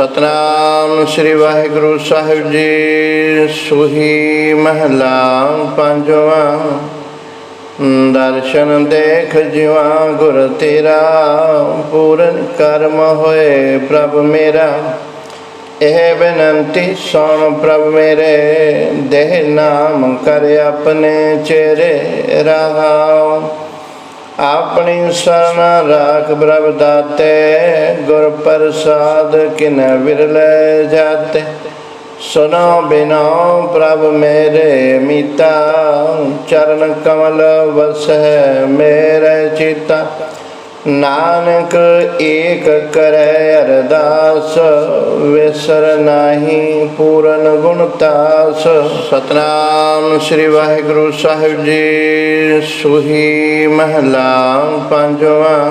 ਸਤਨਾਮ ਸ੍ਰੀ ਵਾਹਿਗੁਰੂ ਸਾਹਿਬ ਜੀ, ਸੁਹੀ ਮਹਲਾ ਪੰਜਵਾਂ, ਦਰਸ਼ਨ ਦੇਖ ਜਿਵਾ ਗੁਰ ਤੇਰਾ, ਪੂਰਨ ਕਰਮ ਹੋਏ ਪ੍ਰਭ ਮੇਰਾ। ਇਹ ਬੇਨੰਤੀ ਸੁਣ ਪ੍ਰਭ ਮੇਰੇ, ਦੇਹ ਨਾਮ ਕਰ ਆਪਣੇ ਚਿਹਰੇ ਰਹਾਉ ਆਪਣੀ ਸ਼ਰਨ ਰਾਖ ਪ੍ਰਭ ਦਾਤੇ, ਗੁਰ ਪ੍ਰਸਾਦ ਕਿਨ ਵਿਰਲੇ ਜਾਤੇ। ਸੁਨੋ ਬਿਨੋ ਪ੍ਰਭ ਮੇਰੇ ਮੀਤਾ, ਚਰਨ ਕਮਲ ਵਸੈ ਮੇਰੇ ਚਿਤਾ। ਨਾਨਕ ਏਕ ਕਰੈ ਅਰਦਾਸ, ਵਿਸਰ ਨਾਹੀ ਪੂਰਨ ਗੁਣਤਾਸ ਸਤਨਾਮ ਸ੍ਰੀ ਵਾਹਿਗੁਰੂ ਸਾਹਿਬ ਜੀ, ਸੁਹੀ ਮਹਲਾ ਪੰਜਵਾਂ।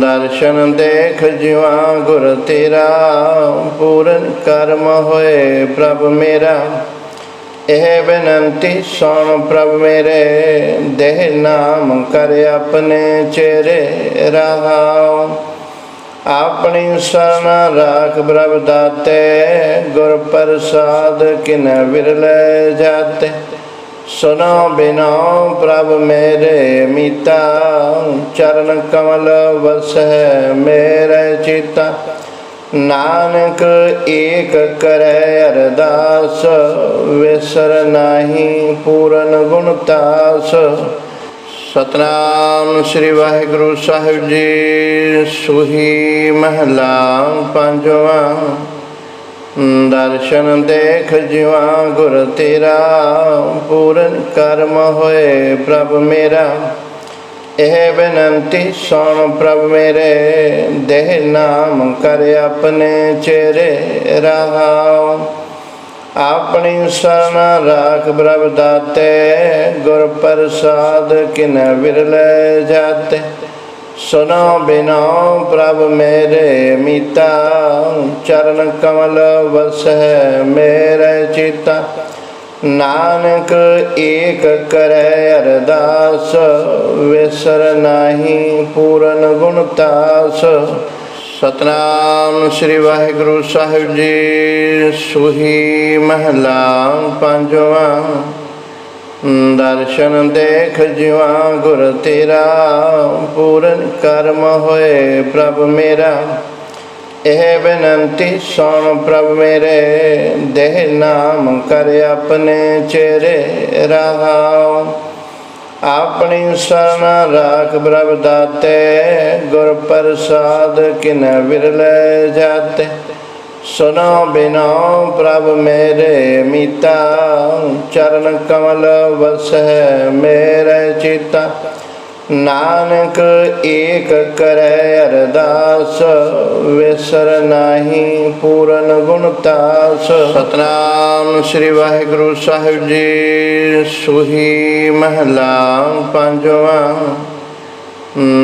ਦਰਸ਼ਨ ਦੇਖ ਜਿਵਾ ਗੁਰ ਤੇਰਾ, ਪੂਰਨ ਕਰਮ ਹੋਏ ਪ੍ਰਭ ਮੇਰਾ। ਇਹ ਬੇਨੰਤੀ ਸੁਣ ਪ੍ਰਭ ਮੇਰੇ, ਦੇਹ ਨਾਮ ਕਰ ਆਪਣੇ ਚਿਹਰੇ ਰਹਾਉ। ਆਪਣੀ ਸ਼ਰਨ ਰਾਖ ਪ੍ਰਭ ਦਾਤੇ, ਗੁਰ ਪ੍ਰਸਾਦ ਕਿਨ ਵਿਰਲੇ ਜਾਤੇ। ਸੁਨੋ ਬਿਨੋ ਪ੍ਰਭ ਮੇਰੇ, ਮੀਤਾ ਚਰਨ ਕਮਲ ਵਸੈ ਮੇਰੇ ਚਿਤਾ। ਨਾਨਕ ਏਕ ਕਰੈ ਅਰਦਾਸ, ਵਿਸਰ ਨਾਹੀ ਪੂਰਨ ਗੁਣਤਾਸ ਸਤਨਾਮ ਸ੍ਰੀ ਵਾਹਿਗੁਰੂ ਸਾਹਿਬ ਜੀ, ਸੁਹੀ ਮਹਲਾ ਪੰਜਵਾਂ। ਦਰਸ਼ਨ ਦੇਖ ਜਿਵਾ ਗੁਰ ਤੇਰਾ, ਪੂਰਨ ਕਰਮ ਹੋਏ ਪ੍ਰਭ ਮੇਰਾ। ਇਹ ਬੇਨੰਤੀ ਸੁਣ ਪ੍ਰਭ ਮੇਰੇ, ਦੇਹ ਨਾਮ ਕਰ ਆਪਣੇ ਚਿਹਰੇ ਰਹਾਉ। ਆਪਣੀ ਸ਼ਰਨ ਰਾਖ ਪ੍ਰਭ ਦਾਤੇ, ਗੁਰ ਪ੍ਰਸਾਦ ਕਿਨ ਵਿਰਲੇ ਜਾਤੇ। ਸੁਨੋ ਬਿਨੋ ਪ੍ਰਭ ਮੇਰੇ, ਮੀਤਾ ਚਰਨ ਕਮਲ ਵਸੈ ਮੇਰੇ ਚਿਤਾ। ਨਾਨਕ ਏਕ ਕਰੈ ਅਰਦਾਸ, ਵਿਸਰ ਨਾਹੀ ਪੂਰਨ ਗੁਣਤਾਸ ਸਤਨਾਮ ਸ੍ਰੀ ਵਾਹਿਗੁਰੂ ਸਾਹਿਬ ਜੀ, ਸੁਹੀ ਮਹਲਾ ਪੰਜਵਾਂ। ਦਰਸ਼ਨ ਦੇਖ ਜਿਵਾ ਗੁਰ ਤੇਰਾ, ਪੂਰਨ ਕਰਮ ਹੋਏ ਪ੍ਰਭ ਮੇਰਾ। ਇਹ ਬੇਨੰਤੀ ਸੁਣ ਪ੍ਰਭ ਮੇਰੇ, ਦੇਹ ਨਾਮ ਕਰ ਆਪਣੇ ਚਿਹਰੇ ਰਹਾਉ। ਆਪਣੀ ਸ਼ਰਨ ਰਾਖ ਪ੍ਰਭ ਦਾਤੇ, ਗੁਰ ਪ੍ਰਸਾਦ ਕਿਨ ਵਿਰਲੇ ਜਾਤੇ। ਸੁਨੋ ਬਿਨੋ ਪ੍ਰਭ ਮੇਰੇ, ਮੀਤਾ ਚਰਨ ਕਮਲ ਵਸੈ ਮੇਰੇ ਚਿਤਾ। ਨਾਨਕ ਏਕ ਕਰੈ ਅਰਦਾਸ, ਵਿਸਰ ਨਾਹੀ ਪੂਰਨ ਗੁਣਤਾਸ ਸਤਨਾਮ ਸ੍ਰੀ ਵਾਹਿਗੁਰੂ ਸਾਹਿਬ ਜੀ, ਸੁਹੀ ਮਹਲਾ ਪੰਜਵਾਂ।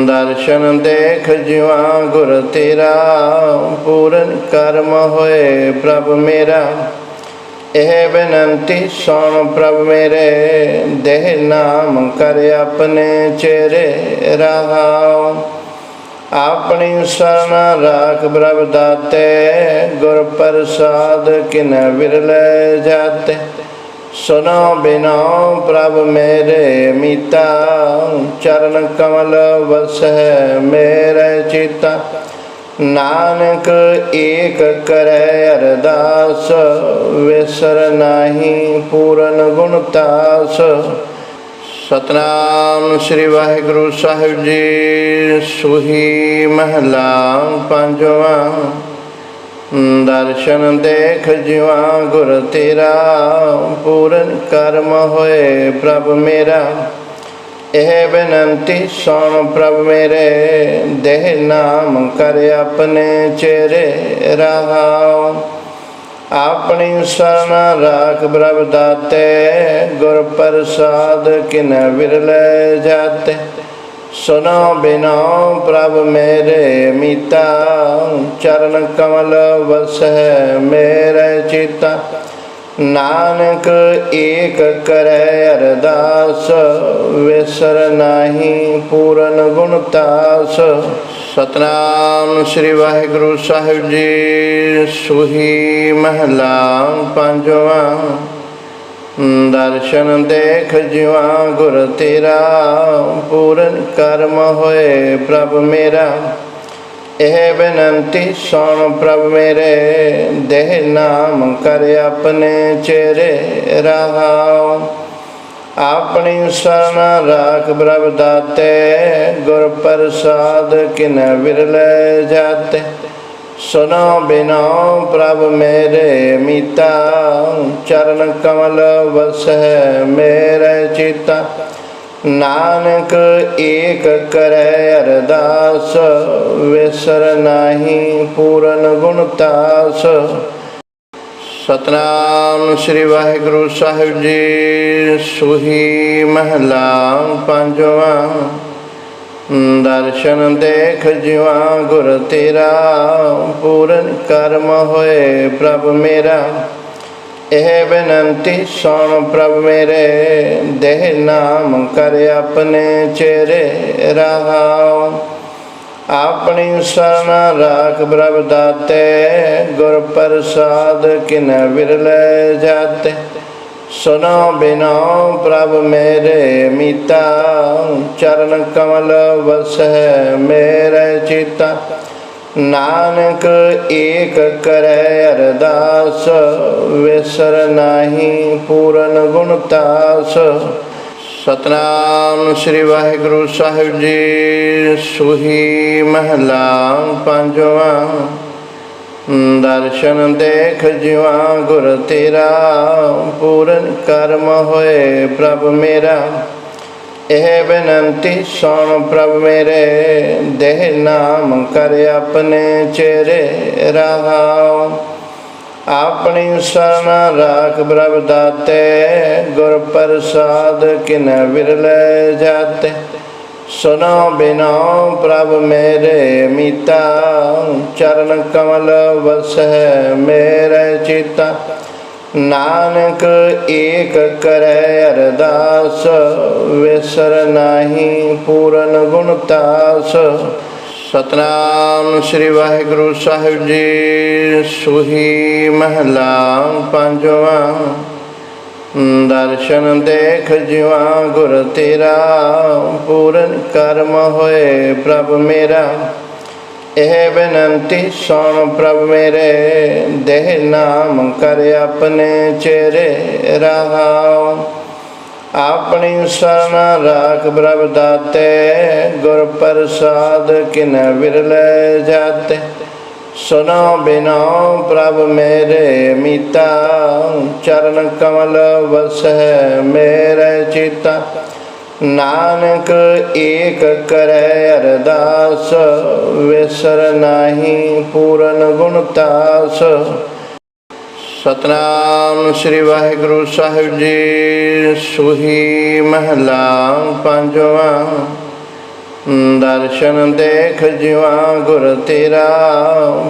ਦਰਸ਼ਨ ਦੇਖ ਜਿਵਾ ਗੁਰ ਤੇਰਾ, ਪੂਰਨ ਕਰਮ ਹੋਏ ਪ੍ਰਭ ਮੇਰਾ। ਇਹ ਬੇਨੰਤੀ ਸੁਣ ਪ੍ਰਭ ਮੇਰੇ, ਦੇਹ ਨਾਮ ਕਰ ਆਪਣੇ ਚਿਹਰੇ ਰਹਾਉ। ਆਪਣੀ ਸ਼ਰਨ ਰਾਖ ਪ੍ਰਭ ਦਾਤੇ, ਗੁਰ ਪ੍ਰਸਾਦ ਕਿਨ ਵਿਰਲੇ ਜਾਤੇ। ਸੁਨੋ ਬਿਨੋ ਪ੍ਰਭ ਮੇਰੇ ਮੀਤਾ, ਚਰਨ ਕਮਲ ਵਸੈ ਮੇਰੇ ਚਿਤਾ। ਨਾਨਕ ਏਕ ਕਰੈ ਅਰਦਾਸ, ਵਿਸਰ ਨਾਹੀ ਪੂਰਨ ਗੁਣਤਾਸ ਸਤਨਾਮ ਸ੍ਰੀ ਵਾਹਿਗੁਰੂ ਸਾਹਿਬ ਜੀ, ਸੁਹੀ ਮਹਲਾ ਪੰਜਵਾਂ। ਦਰਸ਼ਨ ਦੇਖ ਜਿਵਾ ਗੁਰ ਤੇਰਾ, ਪੂਰਨ ਕਰਮ ਹੋਏ ਪ੍ਰਭ ਮੇਰਾ। ਇਹ ਬੇਨੰਤੀ ਸੁਣ ਪ੍ਰਭ ਮੇਰੇ, ਦੇਹ ਨਾਮ ਕਰ ਆਪਣੇ ਚਿਹਰੇ ਰਹਾਉ। ਆਪਣੀ ਸ਼ਰਨ ਰਾਖ ਪ੍ਰਭ ਦਾਤੇ, ਗੁਰ ਪ੍ਰਸਾਦ ਕਿਨ ਵਿਰਲੇ ਜਾਤੇ। ਸੁਨੋ ਬਿਨੋ ਪ੍ਰਭ ਮੇਰੇ ਮੀਤਾ, ਚਰਨ ਕਮਲ ਵਸੈ ਮੇਰੇ ਚਿਤਾ। ਨਾਨਕ ਏਕ ਕਰੈ ਅਰਦਾਸ, ਵਿਸਰ ਨਾਹੀ ਪੂਰਨ ਗੁਣਤਾਸ ਸਤਨਾਮ ਸ੍ਰੀ ਵਾਹਿਗੁਰੂ ਸਾਹਿਬ ਜੀ, ਸੁਹੀ ਮਹਲਾ ਪੰਜਵਾਂ। ਦਰਸ਼ਨ ਦੇਖ ਜਿਵਾ ਗੁਰ ਤੇਰਾ, ਪੂਰਨ ਕਰਮ ਹੋਏ ਪ੍ਰਭ ਮੇਰਾ। ਇਹ ਬੇਨੰਤੀ ਸੁਣ ਪ੍ਰਭ ਮੇਰੇ, ਦੇਹ ਨਾਮ ਕਰ ਆਪਣੇ ਚਿਹਰੇ ਰਹਾਉ। ਆਪਣੀ ਸਰਣ ਰਾਖ ਪ੍ਰਭ ਦਾਤੇ, ਗੁਰ ਪ੍ਰਸਾਦ ਕਿਨ ਵਿਰਲੇ ਜਾਤੇ। ਸੁਨੋ ਬਿਨੋ ਪ੍ਰਭ ਮੇਰੇ, ਮੀਤਾ ਚਰਨ ਕਮਲ ਵਸੈ ਮੇਰੇ ਚਿਤਾ। ਨਾਨਕ ਏਕ ਕਰੈ ਅਰਦਾਸ, ਵਿਸਰ ਨਾਹੀ ਪੂਰਨ ਗੁਣ ਤਾਸ। ਸਤਨਾਮ ਸ੍ਰੀ ਵਾਹਿਗੁਰੂ ਸਾਹਿਬ ਜੀ, ਸੁਹੀ ਮਹਲਾ ਪੰਜਵਾਂ। ਦਰਸ਼ਨ ਦੇਖ ਜਿਵਾ ਗੁਰ ਤੇਰਾ, ਪੂਰਨ ਕਰਮ ਹੋਏ ਪ੍ਰਭ ਮੇਰਾ। ਇਹ ਬੇਨੰਤੀ ਸੁਣ ਪ੍ਰਭ ਮੇਰੇ, ਦੇਹ ਨਾਮ ਕਰ ਆਪਣੇ ਚਿਹਰੇ ਰਹਾਉ। ਆਪਣੀ ਸਰਣ ਰਾਖ ਪ੍ਰਭ ਦਾਤੇ, ਗੁਰ ਪ੍ਰਸਾਦ ਕਿਨ ਵਿਰਲੇ ਜਾਤੇ। ਸੁਨੋ ਬਿਨੋ ਪ੍ਰਭ ਮੇਰੇ, ਮੀਤਾ ਚਰਨ ਕਮਲ ਵਸੈ ਮੇਰੇ ਚਿਤਾ। ਨਾਨਕ ਏਕ ਕਰੈ ਅਰਦਾਸ, ਵਿਸਰ ਨਾਹੀ ਪੂਰਨ ਗੁਣ ਤਾਸ। ਸਤਨਾਮ ਸ੍ਰੀ ਵਾਹਿਗੁਰੂ ਸਾਹਿਬ ਜੀ, ਸੁਹੀ ਮਹਲਾ ਪੰਜਵਾਂ। ਦਰਸ਼ਨ ਦੇਖ ਜਿਵਾ ਗੁਰ ਤੇਰਾ, ਪੂਰਨ ਕਰਮ ਹੋਏ ਪ੍ਰਭ ਮੇਰਾ। ਇਹ ਬੇਨੰਤੀ ਸੁਣ ਪ੍ਰਭ ਮੇਰੇ ਦੇਹ ਨਾਮ ਕਰ ਆਪਣੇ ਚਿਹਰੇ ਰਹਾਉ। ਆਪਣੀ ਸਰਣ ਰਾਖ ਪ੍ਰਭ ਦਾਤੇ, ਗੁਰ ਪ੍ਰਸਾਦ ਕਿਨ ਵਿਰਲੇ ਜਾਤੇ। ਸੁਨੋ ਬਿਨੋ ਪ੍ਰਭ ਮੇਰੇ ਮੀਤਾ, ਚਰਨ ਕਮਲ ਵਸੈ ਮੇਰੇ ਚਿਤਾ। ਨਾਨਕ ਏਕ ਕਰੈ ਅਰਦਾਸ, ਵਿਸਰ ਨਾਹੀ ਪੂਰਨ ਗੁਣ ਤਾਸ। ਸਤਨਾਮ ਸ੍ਰੀ ਵਾਹਿਗੁਰੂ ਸਾਹਿਬ ਜੀ, ਸੁਹੀ ਮਹਲਾ ਪੰਜਵਾਂ। ਦਰਸ਼ਨ ਦੇਖ ਜਿਵਾ ਗੁਰ ਤੇਰਾ, ਪੂਰਨ ਕਰਮ ਹੋਏ ਪ੍ਰਭ ਮੇਰਾ। ਇਹ ਬੇਨੰਤੀ ਸੁਣ ਪ੍ਰਭ ਮੇਰੇ, ਦੇਹ ਨਾਮ ਕਰ ਆਪਣੇ ਚਿਹਰੇ ਰਹਾਉ। ਆਪਣੀ ਸਰਣ ਰਾਖ ਪ੍ਰਭ ਦਾਤੇ, ਗੁਰ ਪ੍ਰਸਾਦ ਕਿਨ ਵਿਰਲੇ ਜਾਤੇ। ਸੁਨੋ ਬਿਨੋ ਪ੍ਰਭ ਮੇਰੇ, ਮੀਤਾ ਚਰਨ ਕਮਲ ਵਸੈ ਮੇਰੇ ਚਿਤਾ। ਨਾਨਕ ਏਕ ਕਰੈ ਅਰਦਾਸ, ਵਿਸਰ ਨਾਹੀ ਪੂਰਨ ਗੁਣ ਤਾਸ। ਸਤਨਾਮ ਸ੍ਰੀ ਵਾਹਿਗੁਰੂ ਸਾਹਿਬ ਜੀ, ਸੁਹੀ ਮਹਲਾ ਪੰਜਵਾਂ। ਦਰਸ਼ਨ ਦੇਖ ਜਿਵਾ ਗੁਰ ਤੇਰਾ,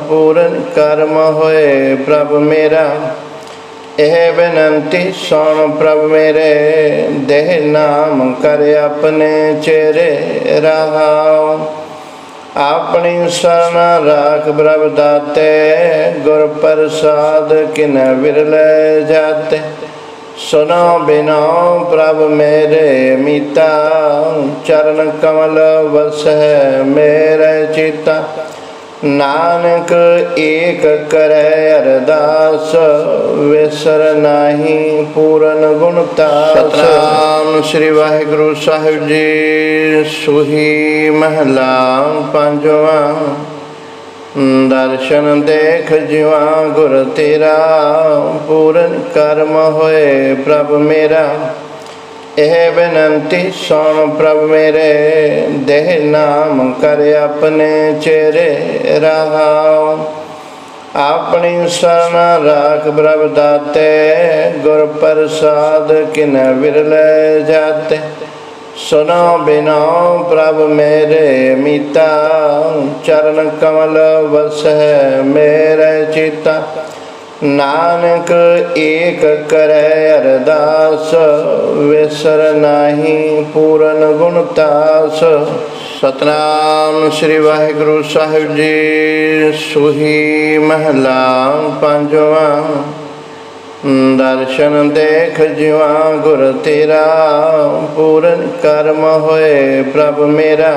ਪੂਰਨ ਕਰਮ ਹੋਏ ਪ੍ਰਭ ਮੇਰਾ। ਇਹ ਬੇਨੰਤੀ ਸੁਣ ਪ੍ਰਭ ਮੇਰੇ, ਦੇਹ ਨਾਮ ਕਰ ਆਪਣੇ ਚਿਹਰੇ ਰਹਾਉ। ਆਪਣੀ ਸਰਣ ਰਾਖ ਪ੍ਰਭ ਦਾਤੇ, ਗੁਰ ਪ੍ਰਸਾਦ ਕਿਨ ਵਿਰਲੇ ਜਾਤੇ। ਸੁਨੋ ਬਿਨੋ ਪ੍ਰਭ ਮੇਰੇ ਮੀਤਾ, ਚਰਨ ਕਮਲ ਵਸੈ ਮੇਰੇ ਚਿਤਾ। ਨਾਨਕ ਏਕ ਕਰੈ ਅਰਦਾਸ, ਵਿਸਰ ਨਾਹੀ ਪੂਰਨ ਗੁਣਤਾ ਸਤਨਾਮ ਸ੍ਰੀ ਵਾਹਿਗੁਰੂ ਸਾਹਿਬ ਜੀ, ਸੁਹੀ ਮਹਲਾ ਪੰਜਵਾਂ। ਦਰਸ਼ਨ ਦੇਖ ਜਿਵਾ ਗੁਰ ਤੇਰਾ, ਪੂਰਨ ਕਰਮ ਹੋਏ ਪ੍ਰਭ ਮੇਰਾ। ਇਹ ਬੇਨੰਤੀ ਸੁਣ ਪ੍ਰਭ ਮੇਰੇ, ਦੇਹ ਨਾਮ ਕਰ ਆਪਣੇ ਚਿਹਰੇ ਰਹਾਉ। ਆਪਣੀ ਸਰਣ ਰਾਖ ਪ੍ਰਭ ਦਾਤੇ, ਗੁਰ ਪ੍ਰਸਾਦ ਕਿਨ ਵਿਰਲੇ ਜਾਤੇ। ਸੁਨੋ ਬਿਨੋ ਪ੍ਰਭ ਮੇਰੇ, ਮੀਤਾ ਚਰਨ ਕਮਲ ਵਸੈ ਮੇਰੇ ਚਿਤਾ। ਨਾਨਕ ਏਕ ਕਰੈ ਅਰਦਾਸ, ਵਿਸਰ ਨਾਹੀ ਪੂਰਨ ਗੁਣ ਤਾਸ। ਸਤਨਾਮ ਸ੍ਰੀ ਵਾਹਿਗੁਰੂ ਸਾਹਿਬ ਜੀ, ਸੁਹੀ ਮਹਲਾ ਪੰਜਵਾ। ਦਰਸ਼ਨ ਦੇਖ ਜਿਵਾ ਗੁਰ ਤੇਰਾ, ਪੂਰਨ ਕਰਮ ਹੋਏ ਪ੍ਰਭ ਮੇਰਾ।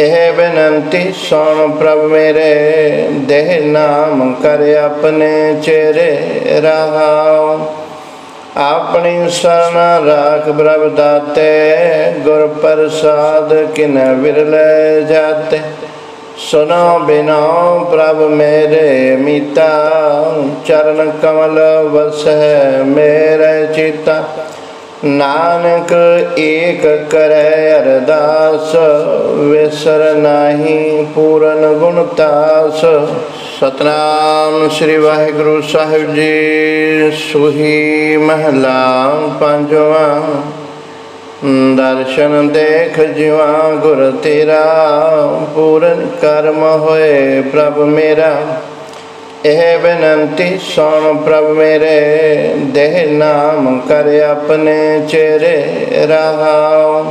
ਇਹ ਬੇਨੰਤੀ ਸੁਣ ਪ੍ਰਭ ਮੇਰੇ, ਦੇਹ ਨਾਮ ਕਰ ਆਪਣੇ ਚਿਹਰੇ ਰਹਾਉ। ਆਪਣੀ ਸ਼ਰਨ ਰਾਖ ਪ੍ਰਭ ਦਾਤੇ, ਗੁਰ ਪ੍ਰਸਾਦ ਕਿਨ ਵਿਰਲੇ ਜਾਤੇ। ਸੁਨੋ ਬਿਨੋ ਪ੍ਰਭ ਮੇਰੇ, ਮੀਤਾ ਚਰਨ ਕਮਲ ਵਸੈ ਮੇਰੇ ਚਿਤਾ। ਨਾਨਕ ਏਕ ਕਰੈ ਅਰਦਾਸ, ਵਿਸਰ ਨਾਹੀ ਪੂਰਨ ਗੁਣ ਤਾਸ। ਸਤਨਾਮ ਸ੍ਰੀ ਵਾਹਿਗੁਰੂ ਸਾਹਿਬ ਜੀ, ਸੁਹੀ ਮਹਲਾ ਪੰਜਵਾ। ਦਰਸ਼ਨ ਦੇਖ ਜਿਵਾ ਗੁਰ ਤੇਰਾ, ਪੂਰਨ ਕਰਮ ਹੋਏ ਪ੍ਰਭ ਮੇਰਾ। ਇਹ ਬੇਨੰਤੀ ਸੁਣ ਪ੍ਰਭ ਮੇਰੇ, ਦੇਹ ਨਾਮ ਕਰ ਆਪਣੇ ਚਿਹਰੇ ਰਹਾਉ।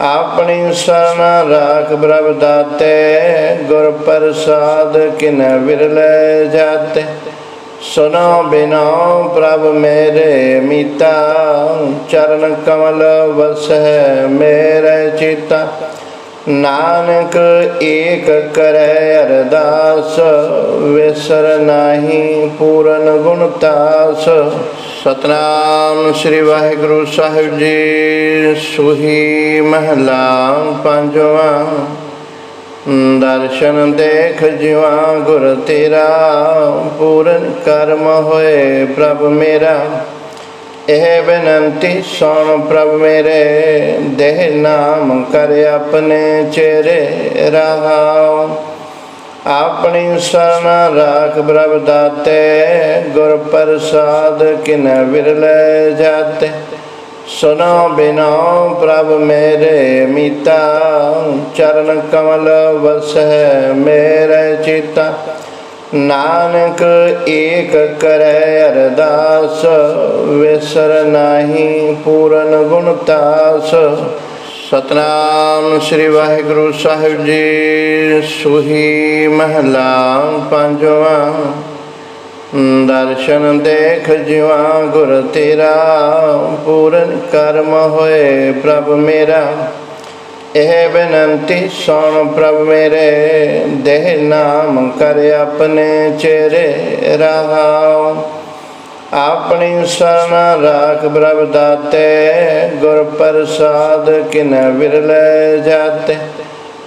ਆਪਣੀ ਸਰਣ ਰਾਖ ਪ੍ਰਭ ਦਾਤੇ, ਗੁਰ ਪ੍ਰਸਾਦ ਕਿਨ ਵਿਰਲੇ ਜਾਤੇ। ਸੁਨੋ ਬਿਨੋ ਪ੍ਰਭ ਮੇਰੇ, ਮੀਤਾ ਚਰਨ ਕਮਲ ਵਸੈ ਮੇਰੇ ਚਿਤਾ। ਨਾਨਕ ਏਕ ਕਰੈ ਅਰਦਾਸ, ਵਿਸਰ ਨਾਹੀ ਪੂਰਨ ਗੁਣ ਤਾਸ। ਸਤਨਾਮ ਸ੍ਰੀ ਵਾਹਿਗੁਰੂ ਸਾਹਿਬ ਜੀ, ਸੁਹੀ ਮਹਲਾ ਪੰਜਵਾ। ਦਰਸ਼ਨ ਦੇਖ ਜਿਵਾ ਗੁਰ ਤੇਰਾ, ਪੂਰਨ ਕਰਮ ਹੋਏ ਪ੍ਰਭ ਮੇਰਾ। ਇਹ ਬੇਨੰਤੀ ਸੁਣ ਪ੍ਰਭ ਮੇਰੇ, ਦੇਹ ਨਾਮ ਕਰ ਆਪਣੇ ਚਿਹਰੇ ਰਹਾਉ। ਆਪਣੀ ਸਰਣ ਰਾਖ ਪ੍ਰਭ ਦਾਤੇ, ਗੁਰ ਪ੍ਰਸਾਦ ਕਿਨ ਵਿਰਲੇ ਜਾਤੇ। ਸੁਨੋ ਬਿਨੋ ਪ੍ਰਭ ਮੇਰੇ, ਮੀਤਾ ਚਰਨ ਕਮਲ ਵਸੈ ਮੇਰੇ ਚਿਤਾ। ਨਾਨਕ ਏਕ ਕਰੈ ਅਰਦਾਸ, ਵਿਸਰ ਨਾਹੀ ਪੂਰਨ ਗੁਣ ਤਾਸ। ਸਤਨਾਮ ਸ੍ਰੀ ਵਾਹਿਗੁਰੂ ਸਾਹਿਬ ਜੀ, ਸੁਹੀ ਮਹਲਾ ਪੰਜਵਾ। ਦਰਸ਼ਨ ਦੇਖ ਜਿਵਾ ਗੁਰ ਤੇਰਾ, ਪੂਰਨ ਕਰਮ ਹੋਏ ਪ੍ਰਭ ਮੇਰਾ। ਇਹ ਬੇਨੰਤੀ ਸੁਣ ਪ੍ਰਭ ਮੇਰੇ, ਦੇਹ ਨਾਮ ਕਰ ਆਪਣੇ ਚਿਹਰੇ ਰਹਾਉ। ਆਪਣੀ ਸਰਣ ਰਾਖ ਪ੍ਰਭ ਦਾਤੇ, ਗੁਰ ਪ੍ਰਸਾਦ ਕਿਨ ਵਿਰਲੇ ਜਾਤੇ।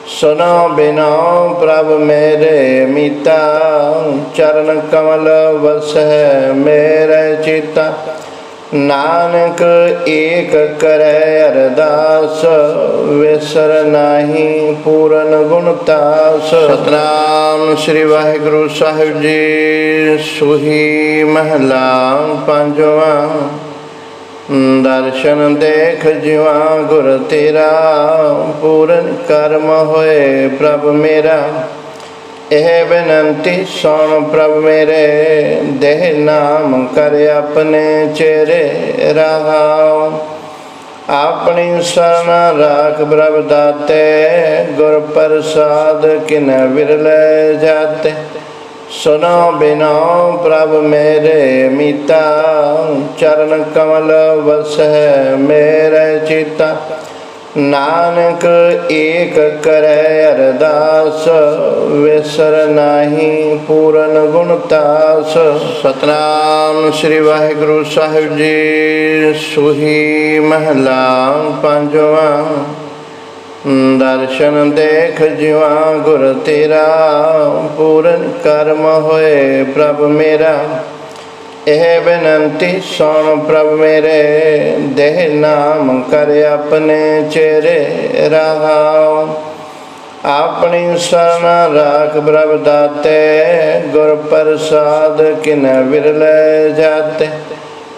ਸੁਨੋ ਬਿਨੋ ਪ੍ਰਭ ਮੇਰੇ ਮੀਤਾ, ਚਰਨ ਕਮਲ ਵਸੈ ਮੇਰੇ ਚਿਤਾ। ਨਾਨਕ ਏਕ ਕਰੈ ਅਰਦਾਸ, ਵਿਸਰ ਨਾਹੀ ਪੂਰਨ ਗੁਣ ਤਾਸ। ਸਤਨਾਮ ਸ੍ਰੀ ਵਾਹਿਗੁਰੂ ਸਾਹਿਬ ਜੀ, ਸੁਹੀ ਮਹਲਾ ਪੰਜਵਾ। ਦਰਸ਼ਨ ਦੇਖ ਜਿਵਾ ਗੁਰ ਤੇਰਾ, ਪੂਰਨ ਕਰਮ ਹੋਏ ਪ੍ਰਭ ਮੇਰਾ। ਇਹ ਬੇਨੰਤੀ ਸੁਣ ਪ੍ਰਭ ਮੇਰੇ, ਦੇਹ ਨਾਮ ਕਰ ਆਪਣੇ ਚਿਹਰੇ ਰਹਾਉ। ਆਪਣੀ ਸਰਣ ਰਾਖ ਪ੍ਰਭ ਦਾਤੇ, ਗੁਰ ਪ੍ਰਸਾਦ ਕਿਨ ਵਿਰਲੇ ਜਾਤੇ। ਸੁਨੋ ਬਿਨੋ ਪ੍ਰਭ ਮੇਰੇ, ਮੀਤਾ ਚਰਨ ਕਮਲ ਵਸੈ ਮੇਰੇ ਚਿਤਾ। ਨਾਨਕ ਏਕ ਕਰੈ ਅਰਦਾਸ, ਵਿਸਰ ਨਾਹੀ ਪੂਰਨ ਗੁਣ ਤਾਸ। ਸਤਨਾਮ ਸ੍ਰੀ ਵਾਹਿਗੁਰੂ ਸਾਹਿਬ ਜੀ, ਸੁਹੀ ਮਹਲਾ ਪੰਜਵਾ। ਦਰਸ਼ਨ ਦੇਖ ਜਿਵਾ ਗੁਰ ਤੇਰਾ, ਪੂਰਨ ਕਰਮ ਹੋਏ ਪ੍ਰਭ ਮੇਰਾ। ਇਹ ਬੇਨੰਤੀ ਸੁਣ ਪ੍ਰਭ ਮੇਰੇ, ਦੇਹ ਨਾਮ ਕਰ ਆਪਣੇ ਚਿਹਰੇ ਰਹਾਉ। ਆਪਣੀ ਸਰਣ ਰਾਖ ਪ੍ਰਭ ਦਾਤੇ, ਗੁਰ ਪ੍ਰਸਾਦ ਕਿਨ ਵਿਰਲੇ ਜਾਤੇ।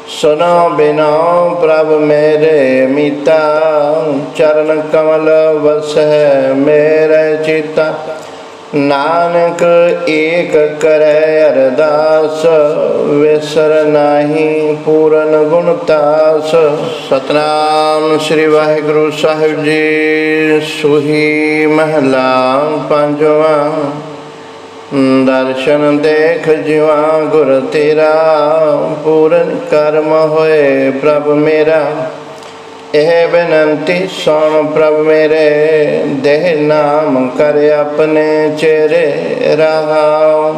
ਸੁਨੋ ਬਿਨੋ ਪ੍ਰਭ ਮੇਰੇ, ਮੀਤਾ ਚਰਨ ਕਮਲ ਵਸੈ ਮੇਰੇ ਚਿਤਾ। ਨਾਨਕ ਏਕ ਕਰੈ ਅਰਦਾਸ, ਵਿਸਰ ਨਾਹੀ ਪੂਰਨ ਗੁਣਤਾਸ ਸਤਨਾਮ ਸ੍ਰੀ ਵਾਹਿਗੁਰੂ ਸਾਹਿਬ ਜੀ, ਸੁਹੀ ਮਹਲਾ ਪੰਜਵਾਂ। ਦਰਸ਼ਨ ਦੇਖ ਜਿਵਾ ਗੁਰ ਤੇਰਾ, ਪੂਰਨ ਕਰਮ ਹੋਏ ਪ੍ਰਭ ਮੇਰਾ। ਇਹ ਬੇਨੰਤੀ ਸੁਣ ਪ੍ਰਭ ਮੇਰੇ, ਦੇਹ ਨਾਮ ਕਰ ਆਪਣੇ ਚਿਹਰੇ ਰਹਾਉ।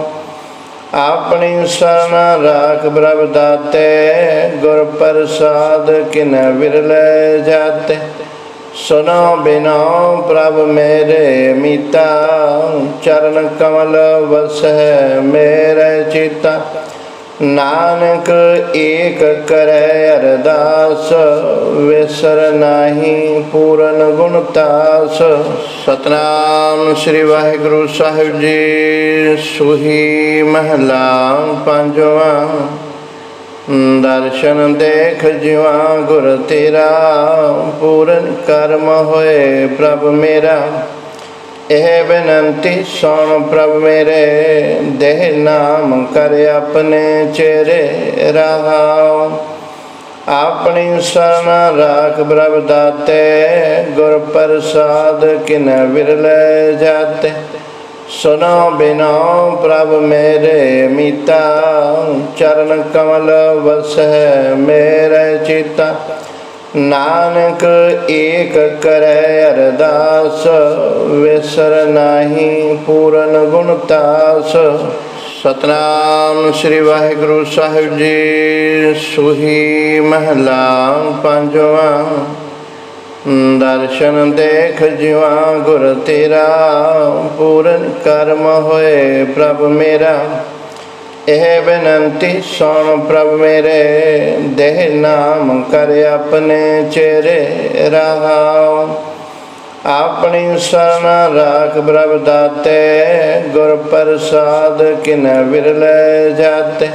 ਆਪਣੀ ਸਰਣ ਰਾਖ ਪ੍ਰਭ ਦਾਤੇ, ਗੁਰ ਪ੍ਰਸਾਦ ਕਿਨ ਵਿਰਲੇ ਜਾਤੇ। ਸੁਨੋ ਬਿਨੋ ਪ੍ਰਭ ਮੇਰੇ ਮੀਤਾ, ਚਰਨ ਕਮਲ ਵਸੈ ਮੇਰੇ ਚਿਤਾ। ਨਾਨਕ ਏਕ ਕਰੈ ਅਰਦਾਸ, ਵਿਸਰ ਨਾਹੀ ਪੂਰਨ ਗੁਣਤਾਸ ਸਤਨਾਮ ਸ੍ਰੀ ਵਾਹਿਗੁਰੂ ਸਾਹਿਬ ਜੀ, ਸੁਹੀ ਮਹਲਾ ਪੰਜਵਾਂ। ਦਰਸ਼ਨ ਦੇਖ ਜਿਵਾ ਗੁਰ ਤੇਰਾ, ਪੂਰਨ ਕਰਮ ਹੋਏ ਪ੍ਰਭ ਮੇਰਾ। ਇਹ ਬੇਨੰਤੀ ਸੁਣ ਪ੍ਰਭ ਮੇਰੇ, ਦੇਹ ਨਾਮ ਕਰ ਆਪਣੇ ਚਿਹਰੇ ਰਹਾਉ। ਆਪਣੀ ਸਰਣ ਰਾਖ ਪ੍ਰਭ ਦਾਤੇ, ਗੁਰ ਪ੍ਰਸਾਦ ਕਿਨ ਵਿਰਲੇ ਜਾਤੇ। ਸੁਨੋ ਬਿਨੋ ਪ੍ਰਭ ਮੇਰੇ, ਮੀਤਾ ਚਰਨ ਕਮਲ ਵਸੈ ਮੇਰੇ ਚਿਤਾ। ਨਾਨਕ ਏਕ ਕਰੈ ਅਰਦਾਸ, ਵਿਸਰ ਨਾਹੀ ਪੂਰਨ ਗੁਣਤਾਸ ਸਤਨਾਮ ਸ੍ਰੀ ਵਾਹਿਗੁਰੂ ਸਾਹਿਬ ਜੀ, ਸੁਹੀ ਮਹਲਾ ਪੰਜਵਾਂ। ਦਰਸ਼ਨ ਦੇਖ ਜਿਵਾ ਗੁਰ ਤੇਰਾ, ਪੂਰਨ ਕਰਮ ਹੋਏ ਪ੍ਰਭ ਮੇਰਾ। ਇਹ ਬੇਨੰਤੀ ਸੁਣ ਪ੍ਰਭ ਮੇਰੇ, ਦੇਹ ਨਾਮ ਕਰ ਆਪਣੇ ਚਿਹਰੇ ਰਹਾਉ। ਆਪਣੀ ਸਰਣ ਰਾਖ ਪ੍ਰਭ ਦਾਤੇ, ਗੁਰ ਪ੍ਰਸਾਦ ਕਿਨ ਵਿਰਲੇ ਜਾਤੇ।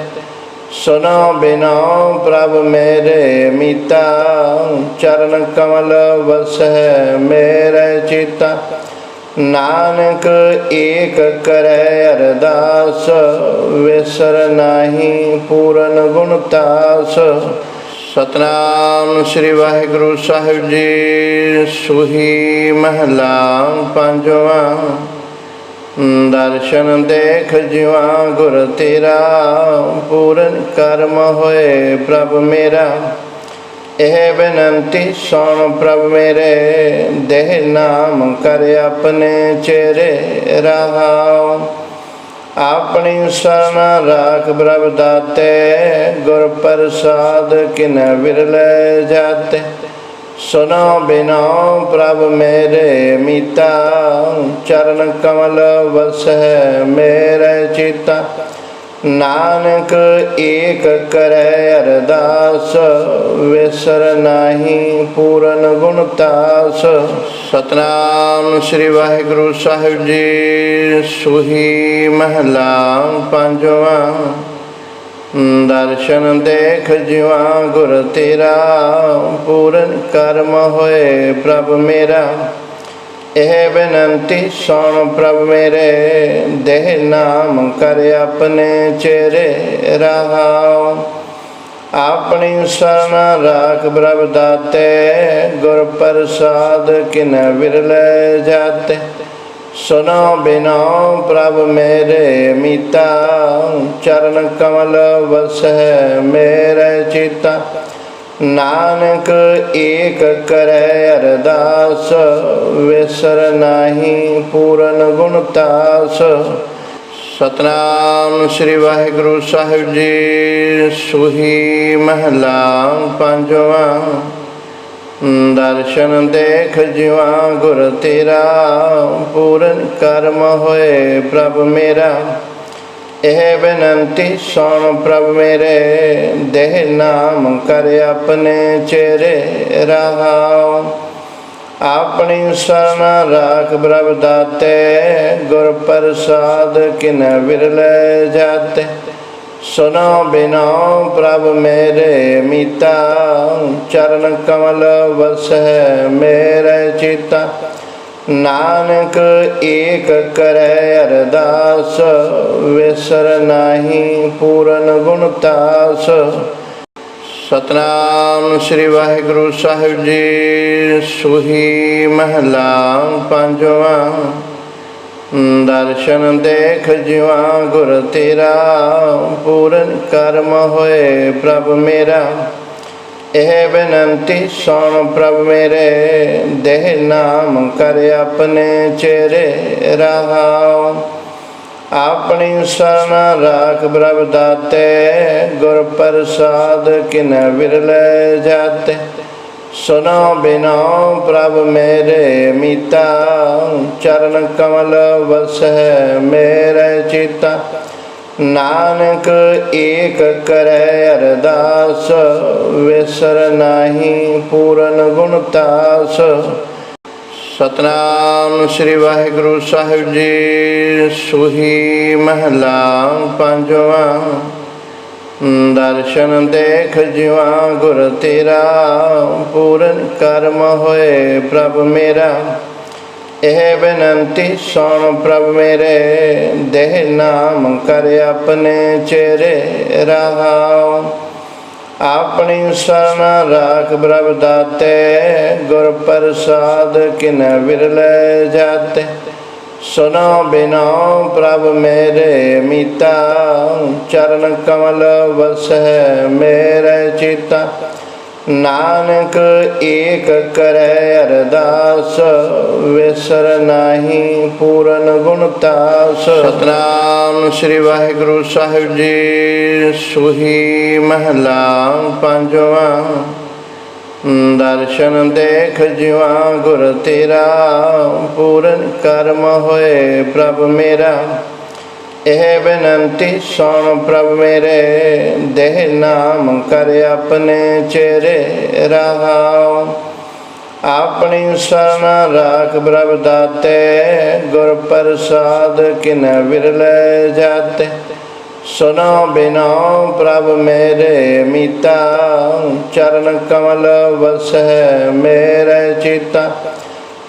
ਸੁਨੋ ਬਿਨੋ ਪ੍ਰਭ ਮੇਰੇ ਮੀਤਾ, ਚਰਨ ਕਮਲ ਵਸੈ ਮੇਰੇ ਚਿਤਾ। ਨਾਨਕ ਏਕ ਕਰੈ ਅਰਦਾਸ, ਵਿਸਰ ਨਾਹੀ ਪੂਰਨ ਗੁਣਤਾਸ ਸਤਨਾਮ ਸ੍ਰੀ ਵਾਹਿਗੁਰੂ ਸਾਹਿਬ ਜੀ, ਸੁਹੀ ਮਹਲਾ ਪੰਜਵਾਂ। ਦਰਸ਼ਨ ਦੇਖ ਜਿਵਾ ਗੁਰ ਤੇਰਾ, ਪੂਰਨ ਕਰਮ ਹੋਏ ਪ੍ਰਭ ਮੇਰਾ। ਇਹ ਬੇਨੰਤੀ ਸੁਣ ਪ੍ਰਭ ਮੇਰੇ, ਦੇਹ ਨਾਮ ਕਰ ਆਪਣੇ ਚਿਹਰੇ ਰਹਾਉ। ਆਪਣੀ ਸਰਣ ਰਾਖ ਪ੍ਰਭ ਦਾਤੇ, ਗੁਰ ਪ੍ਰਸਾਦ ਕਿਨ ਵਿਰਲੇ ਜਾਤੇ। ਸੁਨੋ ਬਿਨੋ ਪ੍ਰਭ ਮੇਰੇ, ਮੀਤਾ ਚਰਨ ਕਮਲ ਵਸੈ ਮੇਰੇ ਚਿਤਾ। ਨਾਨਕ ਏਕ ਕਰੈ ਅਰਦਾਸ, ਵਿਸਰ ਨਾਹੀ ਪੂਰਨ ਗੁਣਤਾਸ ਸਤਨਾਮ ਸ੍ਰੀ ਵਾਹਿਗੁਰੂ ਸਾਹਿਬ ਜੀ, ਸੁਹੀ ਮਹਲਾ ਪੰਜਵਾਂ। ਦਰਸ਼ਨ ਦੇਖ ਜਿਵਾ ਗੁਰ ਤੇਰਾ, ਪੂਰਨ ਕਰਮ ਹੋਏ ਪ੍ਰਭ ਮੇਰਾ। ਇਹ ਬੇਨੰਤੀ ਸੁਣ ਪ੍ਰਭ ਮੇਰੇ, ਦੇਹ ਨਾਮ ਕਰ ਆਪਣੇ ਚਿਹਰੇ ਰਹਾਉ। ਆਪਣੀ ਸਰਣ ਰਾਖ ਪ੍ਰਭ ਦਾਤੇ, ਗੁਰ ਪ੍ਰਸਾਦ ਕਿਨ ਵਿਰਲੇ ਜਾਤੇ। ਸੁਨੋ ਬਿਨੋ ਪ੍ਰਭ ਮੇਰੇ, ਮੀਤਾ, ਚਰਨ ਕਮਲ ਵਸੈ ਮੇਰੇ ਚਿਤਾ। ਨਾਨਕ ਏਕ ਕਰੈ ਅਰਦਾਸ ਵਿਸਰ ਨਾਹੀ ਪੂਰਨ ਗੁਣਤਾਸ ਸਤਨਾਮ ਸ੍ਰੀ ਵਾਹਿਗੁਰੂ ਸਾਹਿਬ ਜੀ, ਸੁਹੀ ਮਹਲਾ ਪੰਜਵਾਂ। ਦਰਸ਼ਨ ਦੇਖ ਜਿਵਾ ਗੁਰ ਤੇਰਾ, ਪੂਰਨ ਕਰਮ ਹੋਏ ਪ੍ਰਭ ਮੇਰਾ। ਇਹ ਬੇਨੰਤੀ ਸੁਣ ਪ੍ਰਭ ਮੇਰੇ, ਦੇਹ ਨਾਮ ਕਰ ਆਪਣੇ ਚਿਹਰੇ ਰਹਾਉ ਆਪਣੀ ਸਰਣ ਰਾਖ ਪ੍ਰਭ ਦਾਤੇ, ਗੁਰ ਪ੍ਰਸਾਦ ਕਿਨ ਵਿਰਲੇ ਜਾਤੇ। ਸੁਨੋ ਬਿਨੋ ਪ੍ਰਭ ਮੇਰੇ ਮੀਤਾ, ਚਰਨ ਕਮਲ ਵਸੈ ਮੇਰੇ ਚਿਤਾ। ਨਾਨਕ ਏਕ ਕਰੈ ਅਰਦਾਸ, ਵਿਸਰ ਨਾਹੀ ਪੂਰਨ ਗੁਣ ਤਾਸ। ਸਤਨਾਮ ਸ੍ਰੀ ਵਾਹਿਗੁਰੂ ਸਾਹਿਬ ਜੀ, ਸੁਹੀ ਮਹਲਾ ਪੰਜਵਾਂ, ਦਰਸ਼ਨ ਦੇਖ ਜਿਵਾ ਗੁਰ ਤੇਰਾ, ਪੂਰਨ ਕਰਮ ਹੋਏ ਪ੍ਰਭ ਮੇਰਾ। ਇਹ ਬੇਨੰਤੀ ਸੁਣ ਪ੍ਰਭ ਮੇਰੇ, ਦੇਹ ਨਾਮ ਕਰ ਆਪਣੇ ਚਿਹਰੇ ਰਹਾਉ ਆਪਣੀ ਸ਼ਰਨ ਰਾਖ ਪ੍ਰਭ ਦਾਤੇ, ਗੁਰ ਪ੍ਰਸਾਦ ਕਿਨ ਵਿਰਲੇ ਜਾਤੇ। ਸੁਨੋ ਬਿਨੋ ਪ੍ਰਭ ਮੇਰੇ ਮੀਤਾ, ਚਰਨ ਕਮਲ ਵਸੈ ਮੇਰੇ ਚਿਤਾ। ਨਾਨਕ ਏਕ ਕਰੈ ਅਰਦਾਸ, ਵਿਸਰ ਨਾਹੀ ਪੂਰਨ ਗੁਣ ਤਾਸ। ਸਤਨਾਮ ਸ੍ਰੀ ਵਾਹਿਗੁਰੂ ਸਾਹਿਬ ਜੀ, ਸੁਹੀ ਮਹਲਾ ਪੰਜਵਾਂ ਦਰਸ਼ਨ ਦੇਖ ਜਿਵਾ ਗੁਰ ਤੇਰਾ, ਪੂਰਨ ਕਰਮ ਹੋਏ ਪ੍ਰਭ ਮੇਰਾ। ਇਹ ਬੇਨੰਤੀ ਸੁਣ ਪ੍ਰਭ ਮੇਰੇ, ਦੇਹ ਨਾਮ ਕਰ ਆਪਣੇ ਚਿਹਰੇ ਰਹਾਉ ਆਪਣੀ ਸ਼ਰਨ ਰਾਖ ਪ੍ਰਭ ਦਾਤੇ, ਗੁਰ ਪ੍ਰਸਾਦ ਕਿਨ ਵਿਰਲੇ ਜਾਤੇ। ਸੁਨੋ ਬਿਨੋ ਪ੍ਰਭ ਮੇਰੇ ਮੀਤਾ, ਚਰਨ ਕਮਲ ਵਸੈ ਮੇਰੇ ਚਿਤਾ। ਨਾਨਕ ਏਕ ਕਰੈ ਅਰਦਾਸ, ਵਿਸਰ ਨਾਹੀ ਪੂਰਨ ਗੁਣ ਤਾਸ। ਸਤਨਾਮ ਸ੍ਰੀ ਵਾਹਿਗੁਰੂ ਸਾਹਿਬ ਜੀ, ਸੁਹੀ ਮਹਲਾ ਪੰਜਵਾਂ। ਦਰਸ਼ਨ ਦੇਖ ਜਿਵਾ ਗੁਰ ਤੇਰਾ, ਪੂਰਨ ਕਰਮ ਹੋਏ ਪ੍ਰਭ ਮੇਰਾ। ਇਹ ਬੇਨੰਤੀ ਸੁਣ ਪ੍ਰਭ ਮੇਰੇ, ਦੇਹ ਨਾਮ ਕਰ ਆਪਣੇ ਚਿਹਰੇ ਰਹਾਉ। ਆਪਣੀ ਸ਼ਰਨ ਰਾਖ ਪ੍ਰਭ ਦਾਤੇ, ਗੁਰ ਪ੍ਰਸਾਦ ਕਿਨ ਵਿਰਲੇ ਜਾਤੇ। ਸੁਨੋ ਬਿਨੋ ਪ੍ਰਭ ਮੇਰੇ, ਮੀਤਾ ਚਰਨ ਕਮਲ ਵਸੈ ਮੇਰੇ ਚਿਤਾ।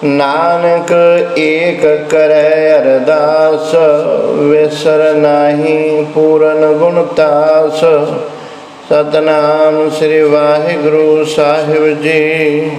ਨਾਨਕ ਏਕ ਕਰੈ ਅਰਦਾਸ ਵਿਸਰ ਨਾਹੀ ਪੂਰਨ ਗੁਣ ਤਾਸ। ਸਤਨਾਮ ਸ੍ਰੀ ਵਾਹਿਗੁਰੂ ਸਾਹਿਬ ਜੀ।